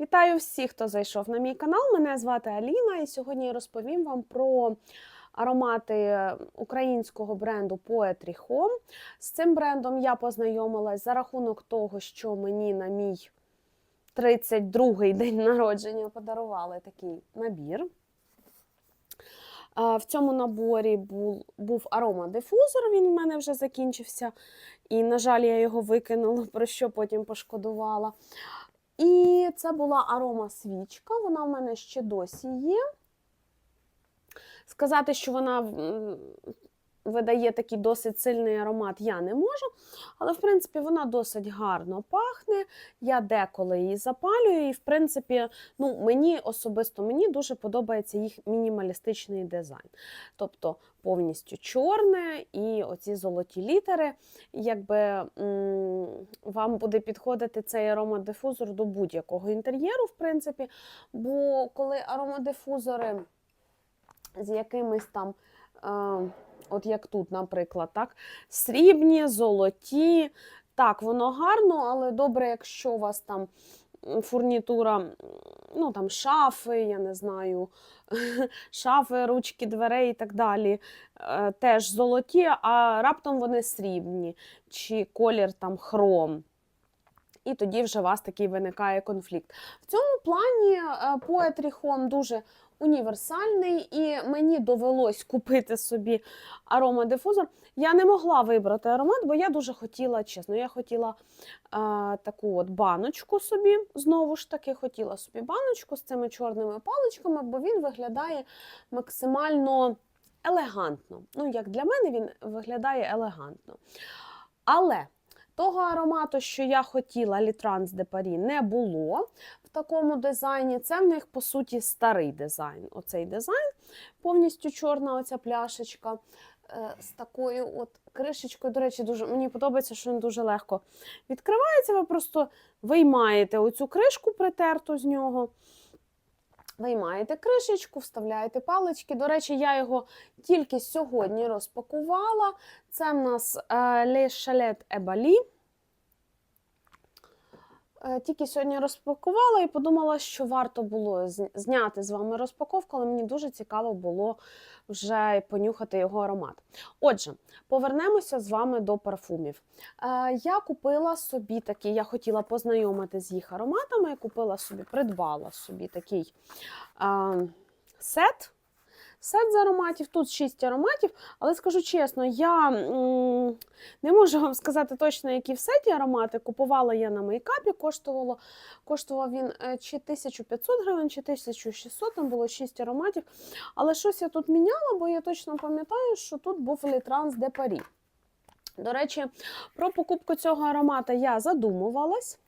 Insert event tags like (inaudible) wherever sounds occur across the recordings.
Вітаю всіх, хто зайшов на мій канал. Мене звати Аліна, і сьогодні я розповім вам про аромати українського бренду Poetry Home. З цим брендом я познайомилась за рахунок того, що мені на мій 32-й день народження подарували такий набір. В цьому наборі був, був аромадифузор, він в мене вже закінчився. І, на жаль, я його викинула, про що потім пошкодувала. І це була арома свічка, вона в мене ще досі є. Сказати, що вона видає такий досить сильний аромат, я не можу. Але, в принципі, вона досить гарно пахне. Я деколи її запалюю, і, в принципі, ну, мені особисто мені дуже подобається їх мінімалістичний дизайн. Тобто повністю чорне і оці золоті літери. Якби вам буде підходити цей аромадифузор до будь-якого інтер'єру, в принципі. Бо коли аромадифузори з якимись там. От як тут, наприклад, так, срібні, золоті. Так, воно гарно, але добре, якщо у вас там фурнітура, ну там шафи, я не знаю, (laughs) шафи, ручки дверей і так далі, е, теж золоті, а раптом вони срібні, чи колір там хром. І тоді вже у вас такий виникає конфлікт. В цьому плані Home дуже універсальний, і мені довелось купити собі аромадифузор. Я не могла вибрати аромат, бо я дуже хотіла, чесно, я хотіла е, таку от баночку собі, знову ж таки, хотіла собі баночку з цими чорними паличками, бо він виглядає максимально елегантно. Ну, як для мене, він виглядає елегантно. Але того аромату, що я хотіла, Літранс де Парі, не було такому дизайні. Це в них, по суті, старий дизайн. Оцей дизайн, повністю чорна оця пляшечка е, з такою от кришечкою. До речі, дуже, мені подобається, що він дуже легко відкривається. Ви просто виймаєте оцю кришку притерту з нього. Виймаєте кришечку, вставляєте палички. До речі, я його тільки сьогодні розпакувала. Це в нас е, Le Chalet Ebali. Е, Тільки сьогодні розпакувала і подумала, що варто було зняти з вами розпаковку, але мені дуже цікаво було вже понюхати його аромат. Отже, повернемося з вами до парфумів. Е, Я купила собі такий, я хотіла познайомити з їх ароматами. Я купила собі, придбала собі такий е, сет. Сет з ароматів, тут 6 ароматів, але скажу чесно, я не можу вам сказати точно, які в сеті аромати. Купувала я на мейкапі, коштувало, коштував він е, чи 1500 гривень, чи 1600, там було 6 ароматів. Але щось я тут міняла, бо я точно пам'ятаю, що тут був Літранс де Парі. До речі, про покупку цього аромата я задумувалась.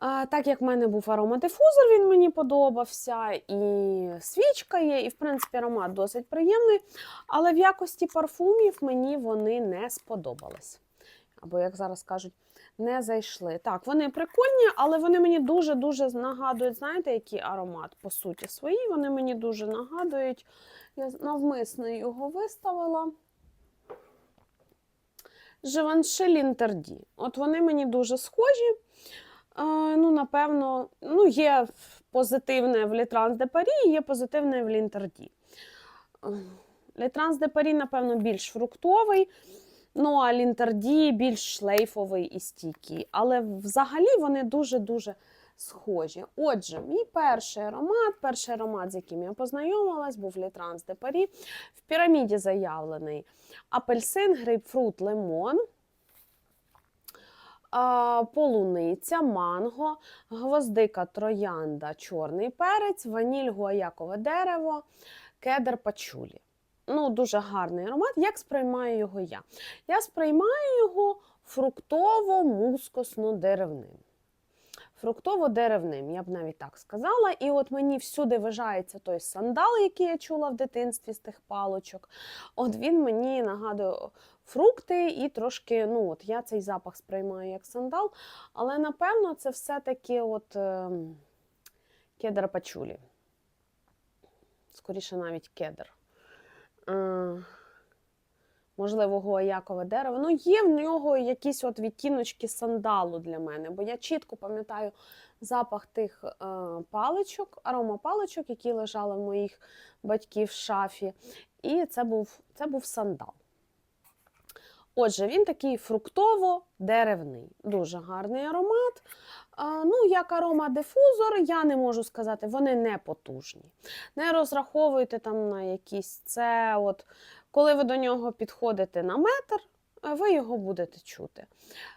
Так як в мене був аромадифузор, він мені подобався, і свічка є, і, в принципі, аромат досить приємний. Але в якості парфумів мені вони не сподобались. Або, як зараз кажуть, не зайшли. Так, вони прикольні, але вони мені дуже-дуже нагадують, знаєте, який аромат, по суті, свої. Вони мені дуже нагадують. Я навмисно його виставила. Живанши Лінтерді. От вони мені дуже схожі. Е, ну, напевно, ну, є позитивне в Літранс де Парі, є позитивне в Лінтерді. Літранс де Парі, напевно, більш фруктовий, ну а Лінтерді більш шлейфовий і стійкий. Але взагалі вони дуже-дуже схожі. Отже, мій перший аромат, перший аромат, з яким я познайомилась, був Літранс де Парі. В піраміді заявлений апельсин, грейпфрут, лимон полуниця, манго, гвоздика, троянда, чорний перець, ваніль, гуаякове дерево, кедр пачулі. Ну, дуже гарний аромат. Як сприймаю його я? Я сприймаю його фруктово-мускосно-деревним. Фруктово-деревним, я б навіть так сказала. І от мені всюди вважається той сандал, який я чула в дитинстві з тих палочок. От він мені нагадує фрукти і трошки, ну от я цей запах сприймаю як сандал, але напевно це все-таки от е, кедр пачулі. Скоріше навіть кедр. Е, можливо, гуаякове дерево. Ну, є в нього якісь от відтіночки сандалу для мене, бо я чітко пам'ятаю запах тих е, паличок, аромапаличок, які лежали в моїх батьків в шафі. І це був, це був сандал. Отже, він такий фруктово-деревний, дуже гарний аромат. Ну, як аромадифузор, я не можу сказати, вони не потужні. Не розраховуйте там на якісь це. От, коли ви до нього підходите на метр, е, ви його будете чути.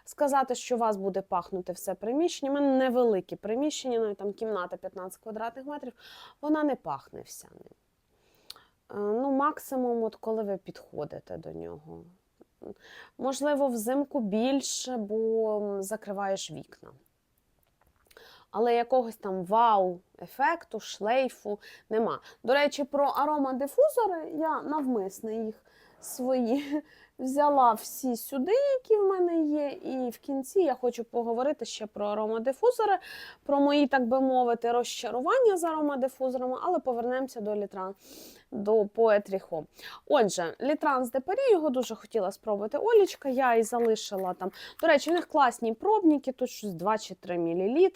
Сказати, що у вас буде пахнути все приміщення. У мене невелике приміщення, навіть там кімната 15 квадратних метрів, вона не пахне вся ним. Е, Ну, максимум, от коли ви підходите до нього. Можливо, взимку більше, бо закриваєш вікна. Але якогось там вау-ефекту, шлейфу нема. До речі, про аромадифузори я навмисне їх свої (laughs) взяла всі сюди, які в мене є. І в кінці я хочу поговорити ще про аромадифузори, про мої, так би мовити, розчарування з аромадифузорами, але повернемося до літран, до Poetry Отже, літран з Депарі, його дуже хотіла спробувати Олічка, я і залишила там. До речі, у них класні пробники, тут щось 2 чи 3 мл.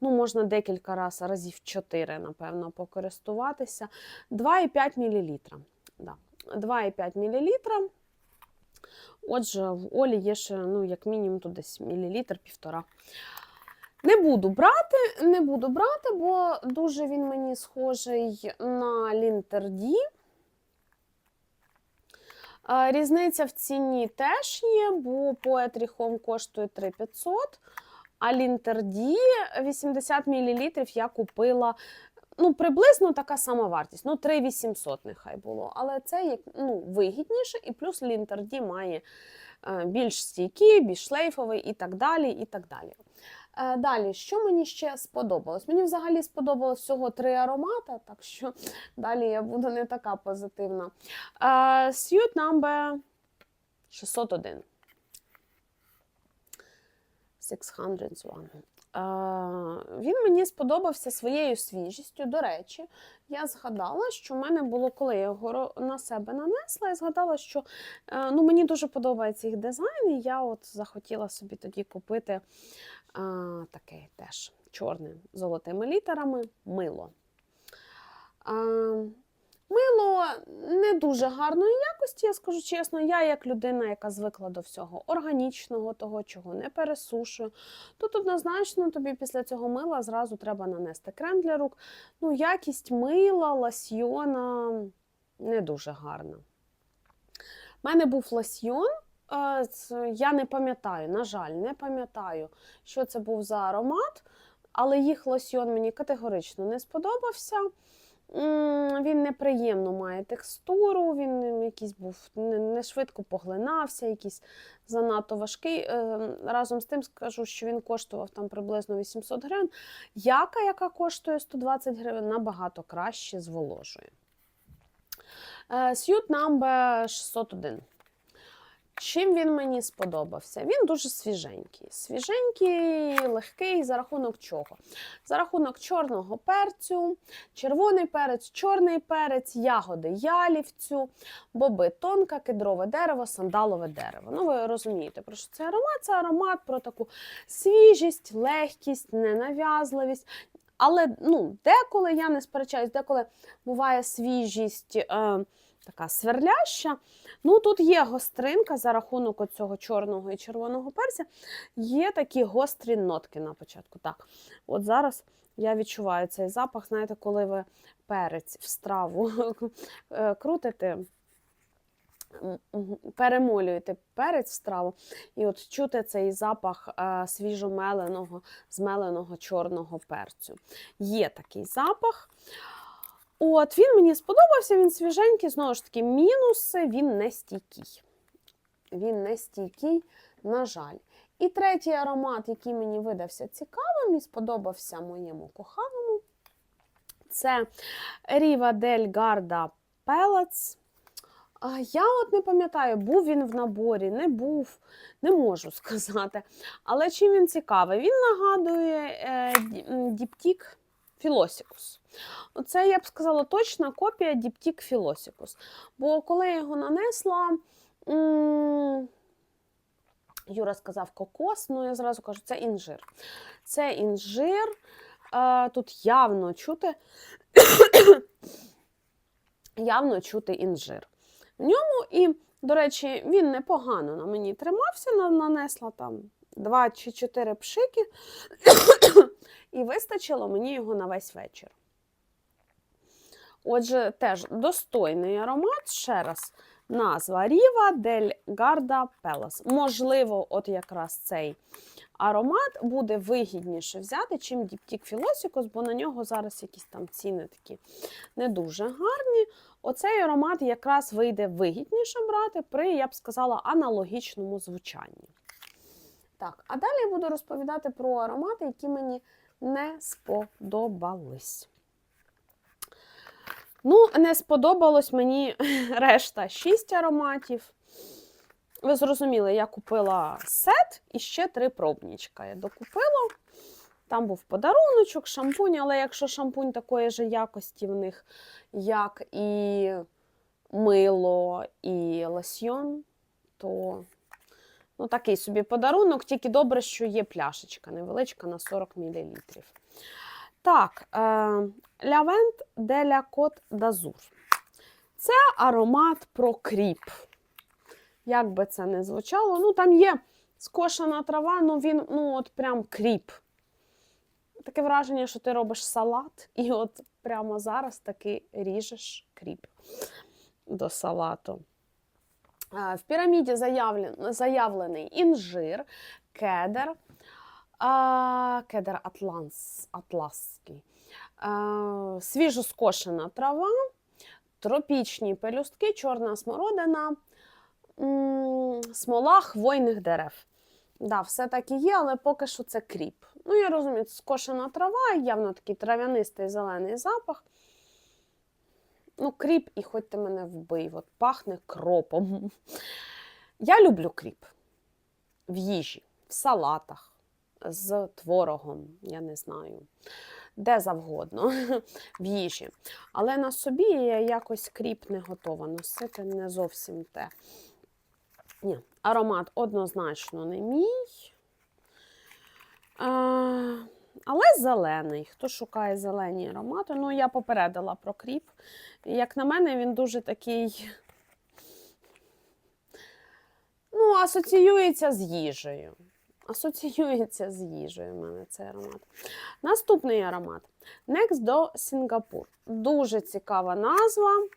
Ну, можна декілька раз, разів 4, напевно, покористуватися. 2,5 мл. Да. 2,5 мл. Отже, в Олі є ще, ну, як мінімум, тут десь мілілітр півтора. Не буду брати, не буду брати, бо дуже він мені схожий на Лінтерді. Різниця в ціні теж є, бо Poetry Home коштує 3500, а Лінтерді 80 мл я купила ну, приблизно така сама вартість. Ну, 3800 нехай було. Але це ну, вигідніше, і плюс Лінтерді має е, більш стійкий, більш шлейфовий і так далі. і так далі. Е, Далі, що мені ще сподобалось? Мені взагалі сподобалось всього три аромати, так що (laughs) далі я буду не така позитивна. Е, number 601. 601. Він мені сподобався своєю свіжістю. До речі, я згадала, що в мене було, коли я його на себе нанесла, я згадала, що е, ну, мені дуже подобається їх дизайн, і я от захотіла собі тоді купити е, таке теж чорне золотими літерами мило. Е, Мило не дуже гарної якості, я скажу чесно. Я, як людина, яка звикла до всього органічного, того, чого не пересушую, тут однозначно тобі після цього мила зразу треба нанести крем для рук. Ну, якість мила, лосьйона не дуже гарна. У мене був лосьйон. е, Я не пам'ятаю, на жаль, не пам'ятаю, що це був за аромат, але їх лосьйон мені категорично не сподобався. Він неприємно має текстуру, він якийсь був не, швидко поглинався, якийсь занадто важкий. Е, Разом з тим скажу, що він коштував там приблизно 800 гривень. Яка, яка коштує 120 гривень, набагато краще зволожує. Сьют Suit number 601. Чим він мені сподобався? Він дуже свіженький. Свіженький, легкий за рахунок чого? За рахунок чорного перцю, червоний перець, чорний перець, ягоди ялівцю, боби тонка, кедрове дерево, сандалове дерево. Ну, ви розумієте, про що це аромат? Це аромат про таку свіжість, легкість, ненав'язливість. Але ну, деколи я не сперечаюсь, деколи буває свіжість е, така сверляща. Ну, тут є гостринка за рахунок цього чорного і червоного перця. Є такі гострі нотки на початку. Так, от зараз я відчуваю цей запах. Знаєте, коли ви перець в страву (laughs) е, крутите, перемолюєте перець в страву, і от чути цей запах е, свіжомеленого, змеленого чорного перцю. Є такий запах. От, він мені сподобався, він свіженький, знову ж таки, мінуси, він не стійкий. Він не стійкий, на жаль. І третій аромат, який мені видався цікавим і сподобався моєму коханому, це Riva del Garda Pellets. А Я от не пам'ятаю, був він в наборі, не був, не можу (laughs) сказати. Але чим він цікавий? Він нагадує е, ді- діптік Філосікус. Оце, я б сказала, точна копія діптік Філосікус. Бо коли я його нанесла, Юра сказав кокос, ну я зразу кажу, це інжир. Це інжир. Е, Тут явно чути, (coughs) явно чути інжир. В ньому і, до речі, він непогано на мені тримався, нанесла там два чи чотири пшики, (coughs) і вистачило мені його на весь вечір. Отже, теж достойний аромат. Ще раз, назва Ріва дель Гарда Пелас. Можливо, от якраз цей аромат буде вигідніше взяти, чим Діптік Філосікос, бо на нього зараз якісь там ціни такі не дуже гарні. Оцей аромат якраз вийде вигідніше брати при, я б сказала, аналогічному звучанні. Так, а далі я буду розповідати про аромати, які мені не сподобались. Ну, не сподобалось мені (laughs) решта 6 ароматів. Ви зрозуміли, я купила сет і ще три пробнічка. Я докупила. Там був подаруночок, шампунь, але якщо шампунь такої ж якості в них, як і мило, і лосьйон, то ну, такий собі подарунок, тільки добре, що є пляшечка невеличка на 40 мл. Так, е, Лявент де ля Кот d'Azur. Це аромат про кріп. Як би це не звучало, ну там є скошена трава, ну він ну от прям кріп. Таке враження, що ти робиш салат, і от прямо зараз таки ріжеш кріп до салату. В піраміді заявлен- заявлений інжир, кедр, кедр атланс, атласський, свіжоскошена трава, тропічні пелюстки, чорна смородина, смола хвойних дерев. Да, все так і є, але поки що це кріп. Ну, я розумію, скошена трава, явно такий трав'янистий зелений запах. Ну, кріп, і хоч ти мене вбий, от пахне кропом. Я люблю кріп в їжі, в салатах, з творогом, я не знаю, де завгодно (laughs) в їжі. Але на собі я якось кріп не готова носити, не зовсім те. Ні, аромат однозначно не мій. А, але зелений. Хто шукає зелені аромати? Ну, я попередила про кріп. Як на мене, він дуже такий. Ну, асоціюється з їжею. Асоціюється з їжею в мене цей аромат. Наступний аромат Next до Сінгапур. Дуже цікава назва.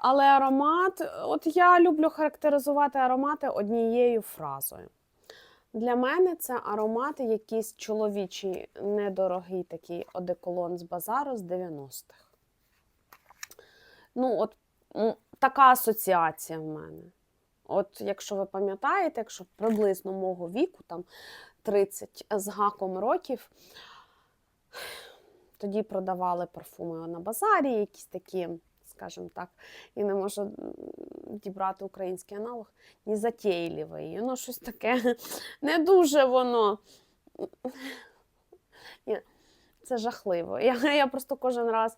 Але аромат, от я люблю характеризувати аромати однією фразою. Для мене це аромат якийсь чоловічий, недорогий такий одеколон з базару з 90-х. Ну, от така асоціація в мене. От, якщо ви пам'ятаєте, якщо приблизно мого віку, там 30 з гаком років, тоді продавали парфуми на базарі, якісь такі, скажімо так, і не можу дібрати український аналог, ні затейливий. Ну, щось таке (laughs) не дуже воно. Ні, це жахливо. Я, я просто кожен раз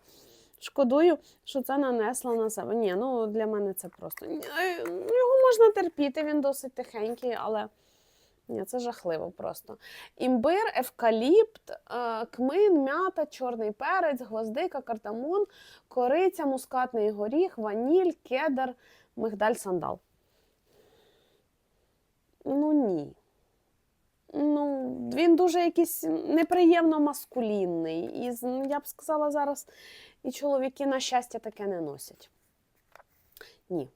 шкодую, що це нанесла на себе. Ні, ну для мене це просто. Його можна терпіти, він досить тихенький, але ні, це жахливо просто. Імбир, евкаліпт, е, кмин, м'ята, чорний перець, гвоздика, кардамон, кориця, мускатний горіх, ваніль, кедр, мигдаль, сандал. Ну ні. Ну, він дуже якийсь неприємно маскулінний. І ну, я б сказала зараз, і чоловіки, на щастя, таке не носять. Ні.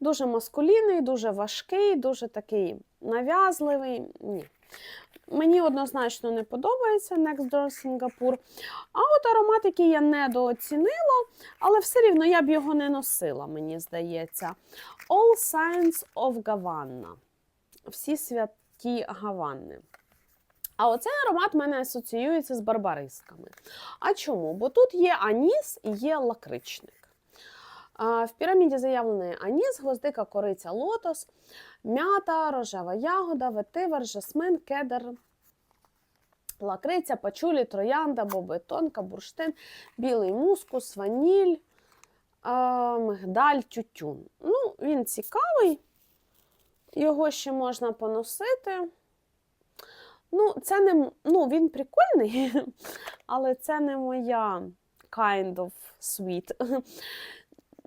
Дуже маскулінний, дуже важкий, дуже такий нав'язливий. Ні. Мені однозначно не подобається Next Door Singapore. А от аромат, який я недооцінила, але все рівно я б його не носила, мені здається. All Signs of Gavanna. Всі святі Гаванни. А оцей аромат в мене асоціюється з барбарисками. А чому? Бо тут є аніс і є лакричник. В піраміді заявлений аніс, гвоздика, кориця, лотос, м'ята, рожева ягода, ветивер, жасмин, кедр, лакриця, пачулі, троянда, бобетонка, бурштин, білий мускус, ваніль, мигдаль, тютюн. Ну, він цікавий, його ще можна поносити. Ну, це не, ну, він прикольний, (laughs) але це не моя kind of sweet.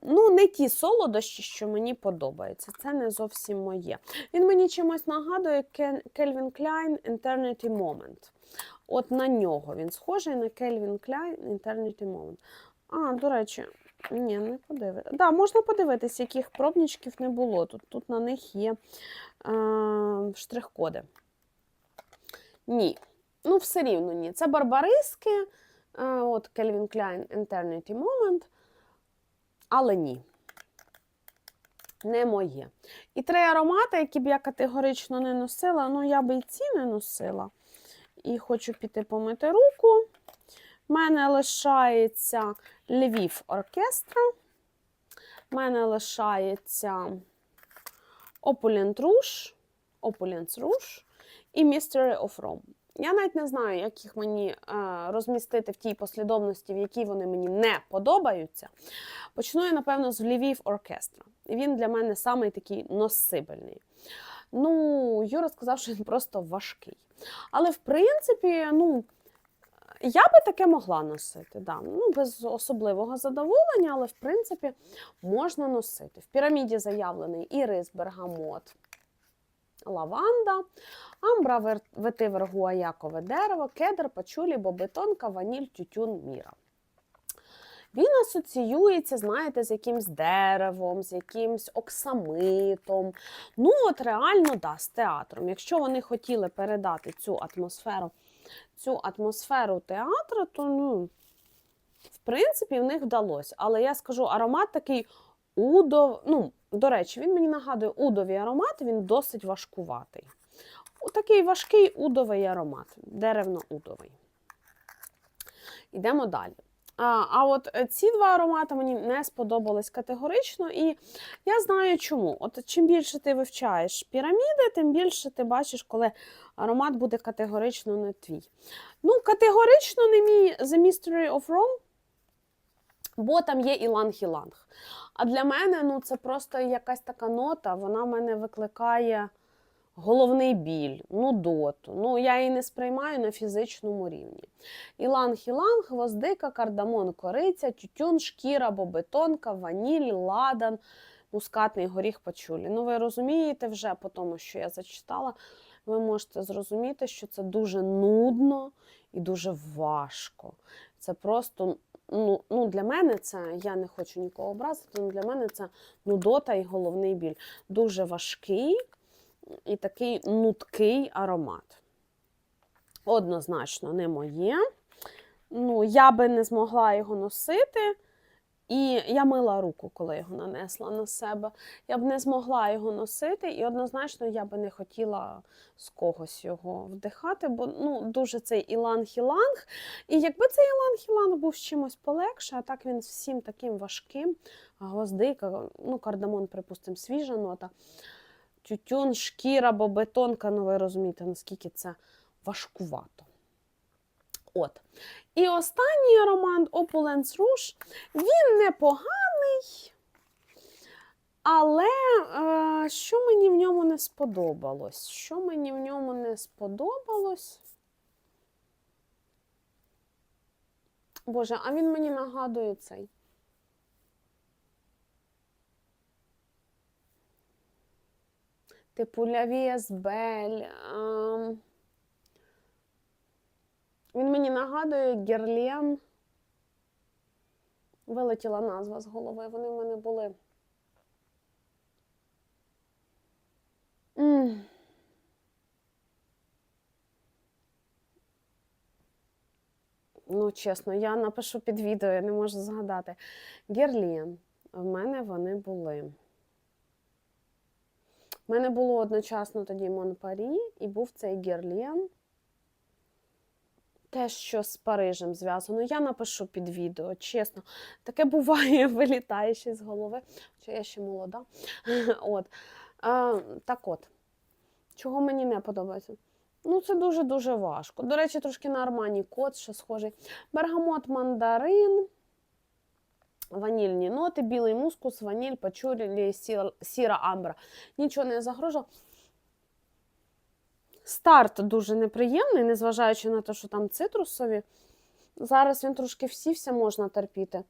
Ну, не ті солодощі, що мені подобаються. Це не зовсім моє. Він мені чимось нагадує Calvin Klein Eternity Moment. От на нього він схожий на Calvin Klein Eternity Moment. А, до речі, ні, не подивитися. Да, можна подивитися, яких пробничків не було. Тут, тут на них є е, штрих-коди. Ні. Ну, все рівно ні. Це барбариски. е, От Calvin Klein Eternity Moment. Але ні. Не моє. І три аромати, які б я категорично не носила, ну я би і ці не носила. І хочу піти помити руку. У мене лишається Львів оркестра. У мене лишається Opulent Rouge, Opulence Rouge і Mystery of Rome. Я навіть не знаю, як їх мені е, розмістити в тій послідовності, в якій вони мені не подобаються. Почну я, напевно, з Львів оркестра. Він для мене самий такий носибельний. Ну, Юра сказав, що він просто важкий. Але в принципі, ну. Я би таке могла носити, да. ну, без особливого задоволення, але в принципі можна носити. В піраміді заявлений і рис, бергамот, лаванда, амбра, вер- ветивер, гуаякове дерево, кедр, пачулі, бобетонка, ваніль, тютюн, міра. Він асоціюється, знаєте, з якимсь деревом, з якимсь оксамитом. Ну, от реально, да, з театром. Якщо вони хотіли передати цю атмосферу, цю атмосферу театру, то ну, в принципі, в них вдалося. Але я скажу, аромат такий удов. Ну, до речі, він мені нагадує удовий аромат, він досить важкуватий. Такий важкий удовий аромат, деревно-удовий. Йдемо далі. А, а от е, ці два аромати мені не сподобались категорично, і я знаю чому. От чим більше ти вивчаєш піраміди, тим більше ти бачиш, коли аромат буде категорично не твій. Ну, категорично не мій The Mystery of Rome, бо там є іланг-іланг. А для мене ну, це просто якась така нота, вона в мене викликає головний біль, нудоту. Ну, я її не сприймаю на фізичному рівні. Іланг-іланг, гвоздика, кардамон, кориця, тютюн, шкіра, бобетонка, ваніль, ладан, мускатний горіх пачулі. Ну, ви розумієте вже по тому, що я зачитала, ви можете зрозуміти, що це дуже нудно і дуже важко. Це просто ну, ну, для мене це, я не хочу нікого образити, але для мене це нудота і головний біль. Дуже важкий і такий нудкий аромат. Однозначно не моє. Ну, я би не змогла його носити. І я мила руку, коли його нанесла на себе. Я б не змогла його носити, і однозначно я би не хотіла з когось його вдихати, бо ну, дуже цей іланг-іланг. І якби цей іланг-іланг був чимось полегше, а так він всім таким важким, гвоздика, ну, кардамон, припустимо, свіжа нота, тютюн, шкіра, бобетонка, ну ви розумієте, наскільки це важкувато. От. І останній аромат Opulence Rouge, він непоганий, але е, що мені в ньому не сподобалось? Що мені в ньому не сподобалось? Боже, а він мені нагадує цей. Типу Лявіас Бель. ем, Він мені нагадує Герлен. Вилетіла назва з голови, вони в мене були. М. Ну, чесно, я напишу під відео, я не можу згадати. Герлен. В мене вони були. У мене було одночасно тоді Монпарі і був цей Герлен. Те, що з Парижем зв'язано, я напишу під відео, чесно. Таке буває, (laughs) вилітає ще з голови. Хоча я ще молода. (laughs) От. А, так от, чого мені не подобається? Ну, це дуже-дуже важко. До речі, трошки на Армані кот ще схожий. Бергамот мандарин. Ванільні ноти, білий мускус, ваніль, пачурі, сіра амбра. Нічого не загрожувало. Старт дуже неприємний, незважаючи на те, що там цитрусові. Зараз він трошки всівся, можна терпіти.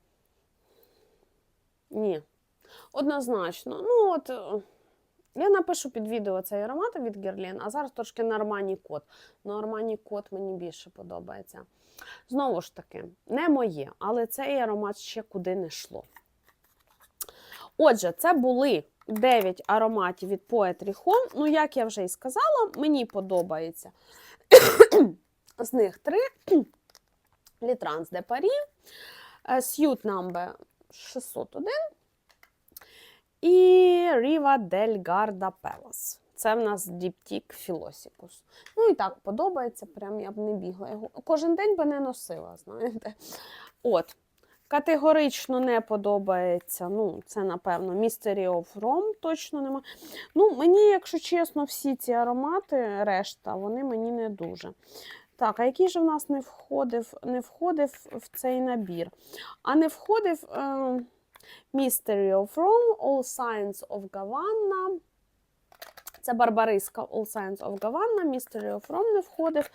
Ні. Однозначно. Ну, от, е, я напишу під відео цей аромат від Герлін, а зараз трошки Нормані кот. Нормані кот мені більше подобається. Знову ж таки, не моє, але цей аромат ще куди не йшло. Отже, це були 9 ароматів від Poetry Home. Ну, як я вже і сказала, мені подобається. (coughs) З них три. (coughs) Літранс де Парі, Сьют Number 601 і Ріва дель Гарда Пелас. Це в нас Діптік Філосікус. Ну і так подобається, прям я б не бігла його. Кожен день би не носила, знаєте. От. Категорично не подобається. Ну, це, напевно, Mystery of Rome точно нема. Ну, мені, якщо чесно, всі ці аромати, решта, вони мені не дуже. Так, а який же в нас не входив не входив в цей набір? А не входив е, Mystery of Rome, All Signs of Gavanna. Це Барбариска All Signs of Gavanna, Mystery of Rome не входив.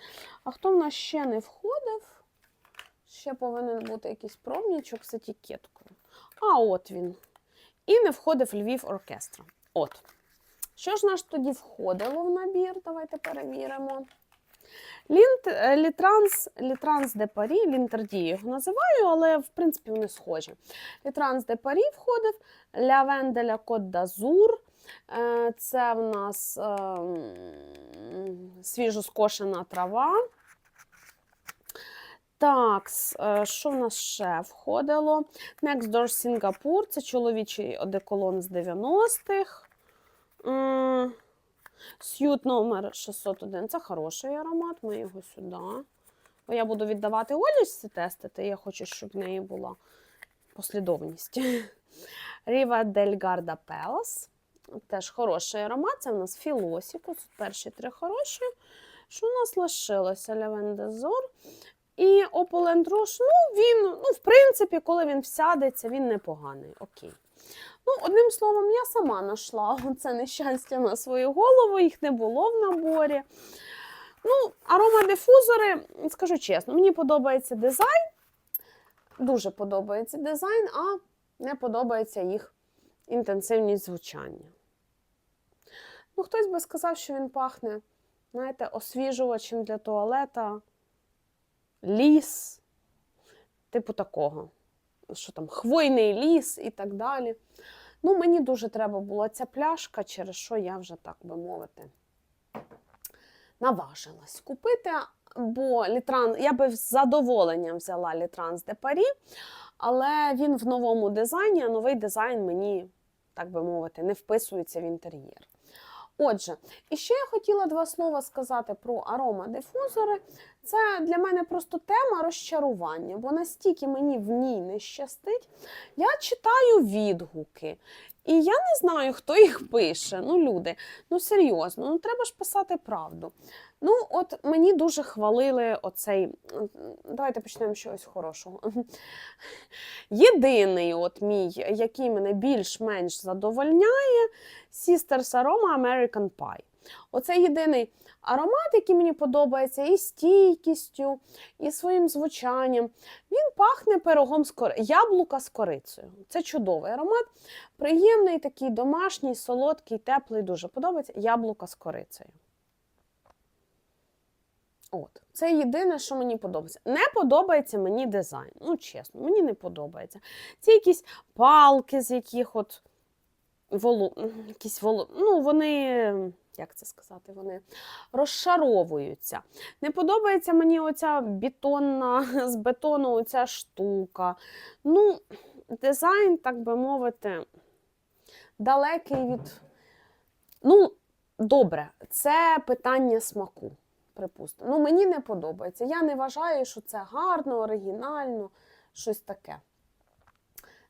А хто в нас ще не входив? Ще повинен бути якийсь промнічок з етикеткою. А от він. І не входив Львів оркестра. От. Що ж наш тоді входило в набір? Давайте перевіримо. Лінт, е, Літранс, Літранс де Парі, Лінтерді його називаю, але в принципі вони схожі. Літранс де Парі входив, Лявен де ля Кот d'Azur. Е, Це в нас ем, свіжоскошена трава. Так, е, що в нас ще входило? Next Door Singapore, це чоловічий одеколон з 90-х. М, Сьют номер 601. Це хороший аромат, ми його сюди. Бо я буду віддавати Олічці тестити, я хочу, щоб в неї була послідовність. (laughs) Riva del Garda Palace. Теж хороший аромат. Це у нас Філосікус. Перші три хороші. Що у нас лишилося? Лавендезор. І Rouge, ну він, ну, в принципі, коли він всядеться, він непоганий. Окей. Ну, одним словом, я сама знайшла (laughs) це нещастя на свою голову, їх не було в наборі. Ну, аромадифузори, скажу чесно, мені подобається дизайн. Дуже подобається дизайн, а не подобається їх інтенсивність звучання. Ну, хтось би сказав, що він пахне, знаєте, освіжувачем для туалета, ліс, типу такого. Що там, хвойний ліс і так далі. Ну, мені дуже треба була ця пляшка, через що я вже, так би мовити, наважилась купити, бо літран, я би з задоволенням взяла Літранс де Парі, але він в новому дизайні, а новий дизайн мені, так би мовити, не вписується в інтер'єр. Отже, і ще я хотіла два слова сказати про аромадифузори. Це для мене просто тема розчарування, бо настільки мені в ній не щастить. Я читаю відгуки, і я не знаю, хто їх пише. Ну, люди, ну серйозно, ну треба ж писати правду. Ну, от мені дуже хвалили оцей. Давайте почнемо з чогось хорошого. (laughs) Єдиний, от мій, який мене більш-менш задовольняє, Sisters Aroma American Pie. Оце єдиний аромат, який мені подобається, і стійкістю, і своїм звучанням. Він пахне пирогом з кори... яблука з корицею. Це чудовий аромат. Приємний, такий домашній, солодкий, теплий, дуже подобається. Яблука з корицею. От, це єдине, що мені подобається. Не подобається мені дизайн. Ну, чесно, мені не подобається. Ці якісь палки, з яких от волу... якісь волу... ну, вони, як це сказати, вони розшаровуються. Не подобається мені оця бетонна, з бетону оця штука. Ну, дизайн, так би мовити, далекий від. Ну, добре, це питання смаку припустимо. Ну, мені не подобається. Я не вважаю, що це гарно, оригінально, щось таке.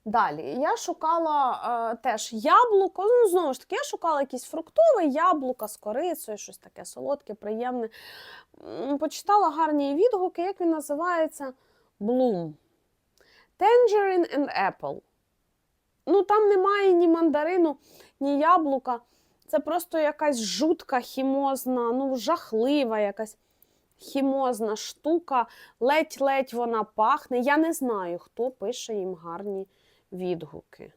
Далі, я шукала е, теж яблуко. Ну, знову ж таки, я шукала якісь фруктове яблука з корицею, щось таке солодке, приємне. Почитала гарні відгуки, як він називається Bloom. Tangerine and Apple. Ну, там немає ні мандарину, ні яблука. Це просто якась жутка хімозна, ну, жахлива якась хімозна штука. Ледь-ледь вона пахне. Я не знаю, хто пише їм гарні відгуки.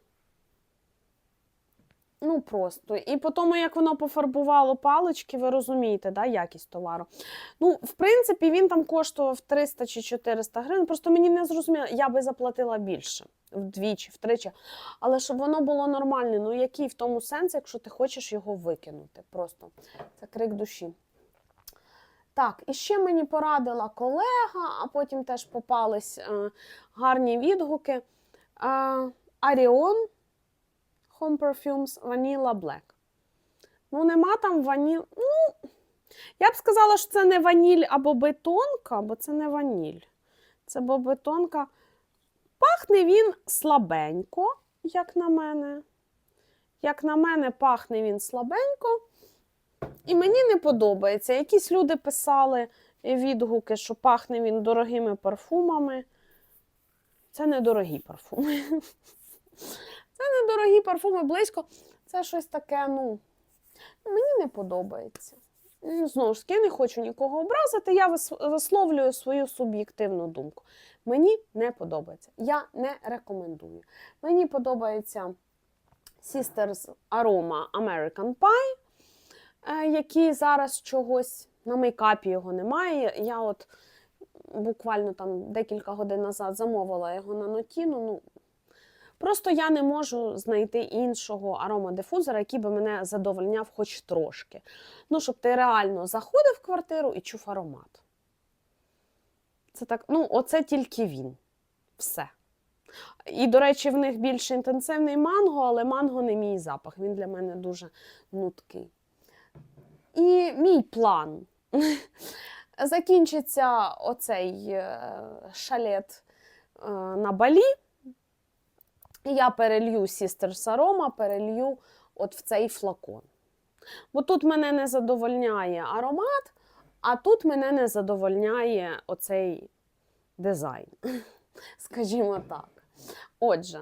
Ну, просто. І по тому, як воно пофарбувало палички, ви розумієте, да, якість товару. Ну, в принципі, він там коштував 300 чи 400 гривень. Просто мені не зрозуміло, я би заплатила більше вдвічі, втричі. Але щоб воно було нормальне, ну який в тому сенс, якщо ти хочеш його викинути? Просто це крик душі. Так, і ще мені порадила колега, а потім теж попались е, гарні відгуки. Arion Home Perfumes Vanilla Black. Ну, нема там ваніль. Ну, я б сказала, що це не ваніль або бетонка, бо це не ваніль. Це бо бетонка. Пахне він слабенько, як на мене. Як на мене, пахне він слабенько. І мені не подобається. Якісь люди писали відгуки, що пахне він дорогими парфумами. Це не дорогі парфуми. (laughs) Це не дорогі парфуми близько. Це щось таке, ну, мені не подобається. Ну, Знову ж таки, я не хочу нікого образити, я висловлюю свою суб'єктивну думку. Мені не подобається. Я не рекомендую. Мені подобається Sisters Aroma American Pie, е, який зараз чогось на мейкапі його немає. Я от буквально там декілька годин назад замовила його на Нотіну. Ну, Просто я не можу знайти іншого аромадифузора, який би мене задовольняв хоч трошки. Ну, щоб ти реально заходив в квартиру і чув аромат. Це так, ну, оце тільки він. Все. І, до речі, в них більш інтенсивний манго, але манго не мій запах. Він для мене дуже нуткий. І мій план. Закінчиться оцей е, шалет е, на балі. Я перелью Sisters Aroma, перелью от в цей флакон. Бо тут мене не задовольняє аромат, а тут мене не задовольняє оцей дизайн. (laughs) Скажімо так. Отже,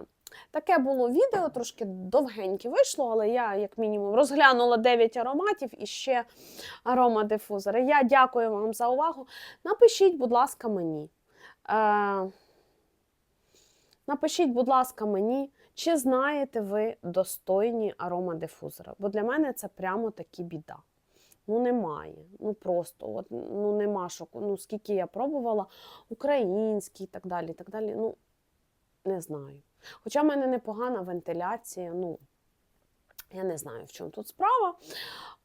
таке було відео, трошки довгеньке вийшло, але я, як мінімум, розглянула 9 ароматів і ще аромадифузори. Я дякую вам за увагу. Напишіть, будь ласка, мені. Е- Напишіть, будь ласка, мені, чи знаєте ви достойні аромадифузори? Бо для мене це прямо таки біда. Ну, немає. Ну просто от, ну нема що. Ну, скільки я пробувала, український і так далі. так далі. Ну, не знаю. Хоча в мене непогана вентиляція, ну, я не знаю, в чому тут справа.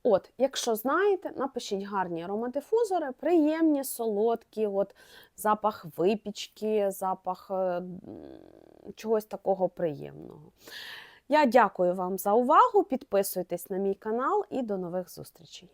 От, якщо знаєте, напишіть гарні аромадифузори, приємні, солодкі, от, запах випічки, запах е, чогось такого приємного. Я дякую вам за увагу. Підписуйтесь на мій канал і до нових зустрічей.